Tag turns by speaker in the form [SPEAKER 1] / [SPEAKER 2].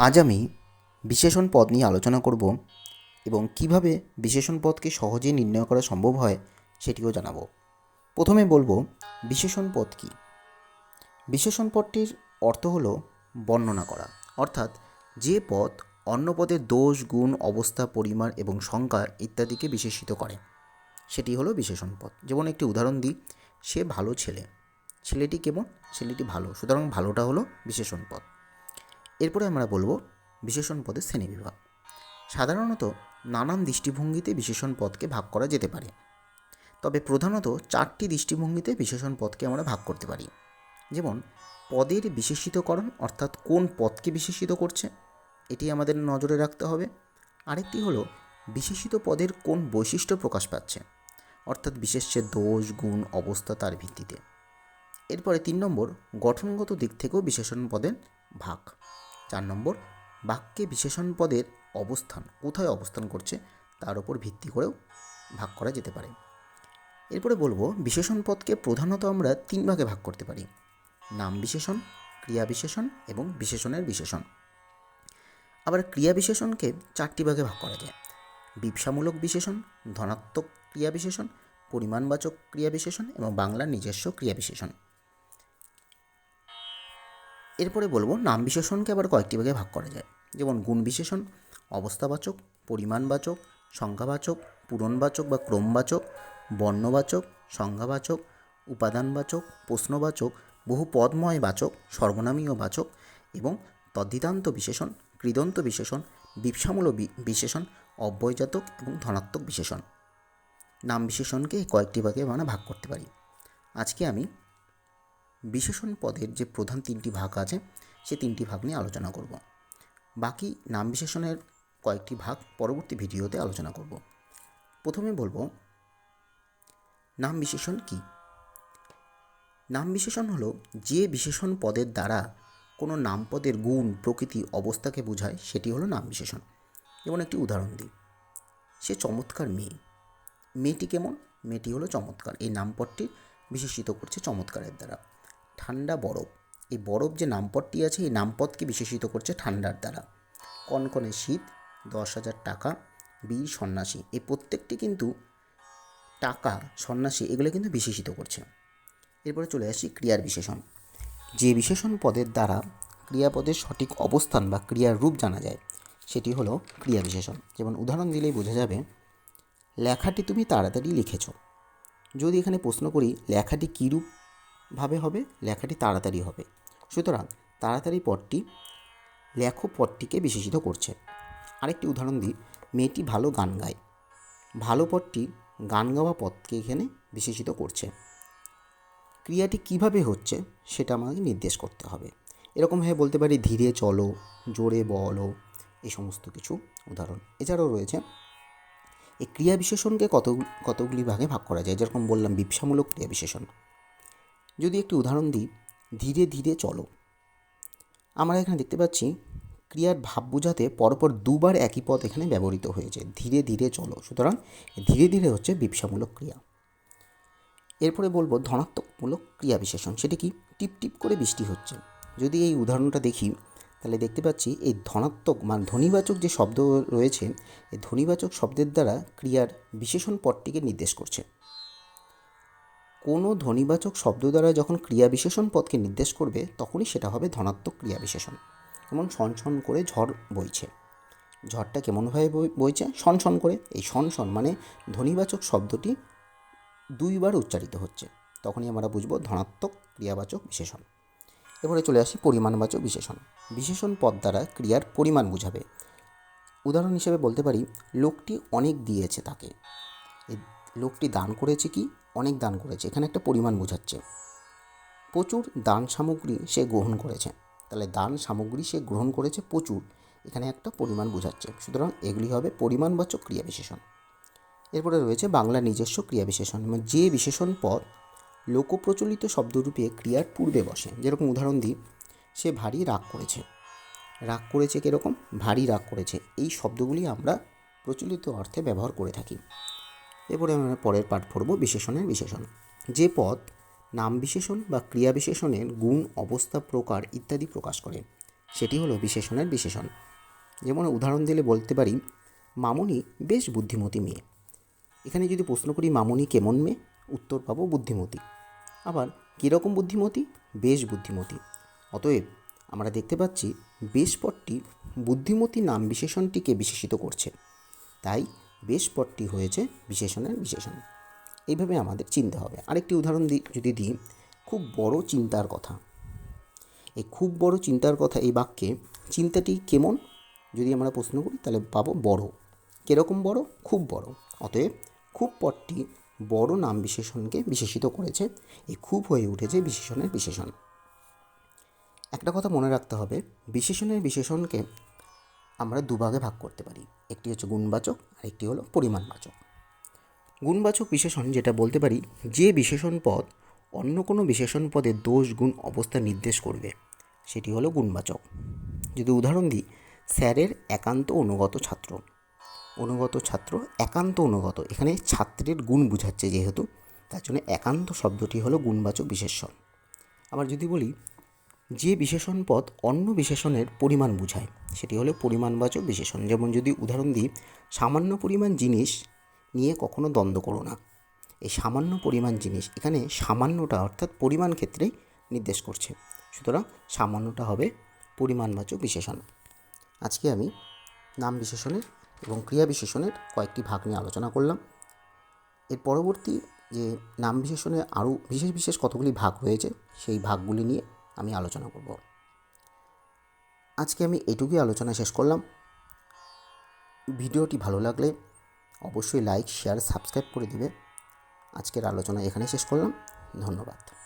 [SPEAKER 1] আজ আমি বিশেষণ পদ নিয়ে আলোচনা করব এবং কীভাবে বিশেষণ পদকে সহজেই নির্ণয় করা সম্ভব হয় সেটিও জানাব। প্রথমে বলব, বিশেষণ পদ কী? বিশেষণ পদটির অর্থ হলো বর্ণনা করা। অর্থাৎ যে পদ অন্য পদের দোষ, গুণ, অবস্থা, পরিমাণ এবং সংখ্যা ইত্যাদিকে বিশেষিত করে, সেটি হলো বিশেষণ পদ। যেমন একটি উদাহরণ দিই, সে ভালো ছেলে। ছেলেটি কেমন? ছেলেটি ভালো। সুতরাং ভালোটা হলো বিশেষণ পদ। এরপরে আমরা বলব বিশেষণ পদের শ্রেণীবিভাগ সাধারণত নানান দৃষ্টিভঙ্গিতে বিশেষণ পদকে ভাগ করা যেতে পারে। তবে প্রধানত চারটি দৃষ্টিভঙ্গিতে বিশেষণ পদকে আমরা ভাগ করতে পারি। যেমন, পদের বিশেষিতকরণ অর্থাৎ কোন পদকে বিশেষিত করছে, এটি আমাদের নজরে রাখতে হবে। আরেকটি হলো, বিশেষিত পদের কোন বৈশিষ্ট্য প্রকাশ পাচ্ছে, অর্থাৎ বিশেষ্যের দোষ, গুণ, অবস্থা তার ভিত্তিতে। এরপরে তিন নম্বর, গঠনগত দিক থেকেও বিশেষণ পদের ভাগ। চার নম্বর, বাক্যে বিশেষণ পদের অবস্থান কোথায় অবস্থান করছে তার উপর ভিত্তি করেও ভাগ করা যেতে পারে। এরপরে বলব, বিশেষণ পদকে প্রধানত আমরা তিন ভাগে ভাগ করতে পারি। নাম বিশেষণ, ক্রিয়া বিশেষণ এবং বিশেষণের বিশেষণ। আবার ক্রিয়া বিশেষণকে চারটি ভাগে ভাগ করা যায়। বিপসামূলক বিশেষণ, ধনাত্মক ক্রিয়া বিশেষণ, পরিমাণবাচক ক্রিয়া বিশেষণ এবং বাংলার নিজস্ব ক্রিয়া বিশেষণ। এরপরে বলব নাম বিশেষণকে আবার কয়েকটি ভাগে ভাগ করা যায়। যেমন গুণ বিশেষণ, অবস্থাবাচক, পরিমাণবাচক, সংখ্যাবাচক, পূরণবাচক বা ক্রমবাচক, বর্ণবাচক সংজ্ঞাবাচক উপাদানবাচক, প্রশ্নবাচক, বহু পদময় বাচক সর্বনামীয় বাচক এবং তদ্ধিতান্ত বিশেষণ, কৃদন্ত বিশেষণ বিপসামূলক বি- বিশেষণ, অব্যয়জাতক এবং ধনাত্মক বিশেষণ। নাম বিশেষণকে কয়েকটি ভাগে আমরা ভাগ করতে পারি। আজকে আমি বিশেষণ পদের যে প্রধান তিনটি ভাগ আছে, সে তিনটি ভাগ নিয়ে আলোচনা করব। বাকি নাম বিশেষণের কয়েকটি ভাগ পরবর্তী ভিডিওতে আলোচনা করব। প্রথমে বলব, নাম বিশেষণ কি? নাম বিশেষণ হলো যে বিশেষণ পদের দ্বারা কোনো নামপদের গুণ, প্রকৃতি, অবস্থাকে বোঝায়, সেটি হলো নাম বিশেষণ। যেমন একটি উদাহরণ দিই। সে চমৎকার মেয়ে। মেয়েটি কেমন? মেয়েটি হলো চমৎকার। এই নামপদটি বিশেষিত করছে চমৎকারের দ্বারা। ঠান্ডা বরফ। এই বরফ যে নামপদটি আছে, এই নামপদকে বিশেষিত করছে ঠান্ডার দ্বারা। কনকনে শীত, দশ হাজার টাকা, বীর সন্ন্যাসী। এই প্রত্যেকটি কিন্তু টাকা, সন্ন্যাসী, এগুলো কিন্তু বিশেষিত করছে। এরপরে চলে আসি ক্রিয়ার বিশেষণ। যে বিশেষণ পদের দ্বারা ক্রিয়াপদের সঠিক অবস্থান বা ক্রিয়ার রূপ জানা যায়, সেটি হলো ক্রিয়া বিশেষণ। যেমন উদাহরণ দিলেই বোঝা যাবে, লেখাটি তুমি তাড়াতাড়ি লিখেছ। যদি এখানে প্রশ্ন করি, লেখাটি কীরূপভাবে হবে, লেখাটি তাড়াতাড়ি হবে। সুতরাং তাড়াতাড়ি পদটি লেখো পদটিকে বিশেষিত করছে। আরেকটি উদাহরণ দিই, মেয়েটি ভালো গান গায়। ভালো পদটি গান গাওয়া পদকে এখানে বিশেষিত করছে। ক্রিয়াটি কীভাবে হচ্ছে সেটা আমাকে নির্দেশ করতে হবে। এরকমভাবে বলতে পারি, ধীরে চলো, জোরে বলো, এই সমস্ত কিছু উদাহরণ। এছাড়াও রয়েছে, এই ক্রিয়া বিশেষণকে কত, কতগুলি ভাগে ভাগ করা যায়? যেরকম বললাম বিপসামূলক ক্রিয়া বিশেষণ। যদি একটি উদাহরণ দিই, ধীরে ধীরে চলো। আমরা এখানে দেখতে পাচ্ছি, ক্রিয়ার ভাব বোঝাতে পরপর দুবার একই পদ এখানে ব্যবহৃত হয়েছে। ধীরে ধীরে চলো। সুতরাং ধীরে ধীরে হচ্ছে বিপসামূলক ক্রিয়া। এরপরে বলব ধনাত্মকমূলক ক্রিয়া বিশেষণ। সেটি কি? টিপ টিপ করে বৃষ্টি হচ্ছে। যদি এই উদাহরণটা দেখি, তাহলে দেখতে পাচ্ছি এই ধনাত্মক মানে ধ্বনিবাচক যে শব্দ রয়েছে, এই ধ্বনিবাচক শব্দের দ্বারা ক্রিয়ার বিশেষণ পদটিকে নির্দেশ করছে। কোনো ধ্বনিবাচক শব্দ দ্বারা যখন ক্রিয়া বিশেষণ পদকে নির্দেশ করবে, তখনই সেটা হবে ধনাত্মক ক্রিয়া বিশেষণ যেমন ছন করে ঝড় বইছে। ঝড়টা কেমনভাবে বই- বইছে? শন করে। এই শন মানে ধ্বনিবাচক শব্দটি দুইবার উচ্চারিত হচ্ছে। তখনই আমরা বুঝব ধনাত্মক ক্রিয়াবাচক বিশেষণ। এবারে চলে আসি পরিমাণবাচক বিশেষণ। বিশেষণ পদ দ্বারা ক্রিয়ার পরিমাণ বুঝাবে। উদাহরণ হিসেবে বলতে পারি, লোকটি অনেক দিয়েছে তাকে। লোকটি দান করেছে কি? অনেক দান করেছে, এখানে একটা পরিমাণ বোঝাচ্ছে। প্রচুর দান সামগ্রী সে গ্রহণ করেছে। তাহলে দান সামগ্রী সে গ্রহণ করেছে প্রচুর, এখানে একটা পরিমাণ বোঝাচ্ছে। সুতরাং এগুলি হবে পরিমাণবাচক ক্রিয়া বিশেষণ। এরপরে রয়েছে বাংলা নিজস্ব ক্রিয়া বিশেষণ। যে বিশেষণ পদ লোকপ্রচলিত শব্দরূপে ক্রিয়ার পূর্বে বসে, যেরকম উদাহরণ দিই, সে ভারী রাগ করেছে। রাগ করেছে কীরকম? ভারী রাগ করেছে। এই শব্দগুলি আমরা প্রচলিত অর্থে ব্যবহার করে থাকি। এরপরে আমরা পরের পাঠ পড়ব বিশেষণের বিশেষণ। যে পদ নাম বিশেষণ বা ক্রিয়া বিশেষণের গুণ, অবস্থা, প্রকার ইত্যাদি প্রকাশ করে, সেটি হলো বিশেষণের বিশেষণ। যেমন উদাহরণ দিলে বলতে পারি, মামনি বেশ বুদ্ধিমতী মেয়ে। এখানে যদি প্রশ্ন করি, মামনি কেমন মেয়ে? উত্তর পাবো বুদ্ধিমতী। আবার, কীরকম বুদ্ধিমতী? বেশ বুদ্ধিমতী। অতএব, আমরা দেখতে পাচ্ছি, বেশ পদটি বুদ্ধিমতী নাম বিশেষণটিকে বিশেষিত করছে। তাই বেশ পদটি হয়েছে বিশেষণের বিশেষণ। এইভাবে আমাদের চিনতে হবে। আরেকটি উদাহরণ যদি দিই, খুব বড় চিন্তার কথা। এই খুব বড় চিন্তার কথা, এই বাক্যে চিন্তাটি কেমন? যদি আমরা প্রশ্ন করি, তাহলে পাবো বড়। কীরকম বড়? খুব বড়। অতএব খুব পদটি বড় নাম বিশেষণকে বিশেষিত করেছে। এই খুব হয়ে উঠেছে বিশেষণের বিশেষণ। একটা কথা মনে রাখতে হবে। বিশেষণের বিশেষণকে আমরা দুভাগে ভাগ করতে পারি। একটি হচ্ছে গুণবাচক আর একটি হলো পরিমাণবাচক। গুণবাচক বিশেষণ যেটা বলতে পারি, যে বিশেষণ পদ অন্য কোনো বিশেষণ পদের দোষ গুণ অবস্থা নির্দেশ করবে, সেটি হলো গুণবাচক। যদি উদাহরণ দিই, স্যারের একান্ত অনুগত ছাত্র। অনুগত ছাত্র একান্ত অনুগত, এখানে ছাত্রের গুণ বুঝাচ্ছে যেহেতু, তার জন্য একান্ত শব্দটি হলো গুণবাচক বিশেষণ। আবার যদি বলি যে বিশেষণ পদ অন্য বিশেষণের পরিমাণ বোঝায়, সেটি হলো পরিমাণবাচক বিশেষণ। যেমন যদি উদাহরণ দিই, সামান্য পরিমাণ জিনিস নিয়ে কখনো দ্বন্দ্ব করো না। এই সামান্য পরিমাণ জিনিস এখানে সামান্যটা অর্থাৎ পরিমাণ ক্ষেত্রে নির্দেশ করছে। সুতরাং সামান্যটা হবে পরিমাণবাচক বিশেষণ। আজকে আমি নাম বিশেষণের এবং ক্রিয়া বিশেষণের কয়েকটি ভাগ নিয়ে আলোচনা করলাম। এর পরবর্তী যে নাম বিশেষণে আরও বিশেষ বিশেষ কতগুলি ভাগ রয়েছে, সেই ভাগগুলি নিয়ে আমি আলোচনা করব। আজকে আমি এটুকুই আলোচনা শেষ করলাম। ভিডিওটি ভালো লাগলে অবশ্যই লাইক, শেয়ার, সাবস্ক্রাইব করে দিবে। আজকের আলোচনা এখানে শেষ করলাম। ধন্যবাদ।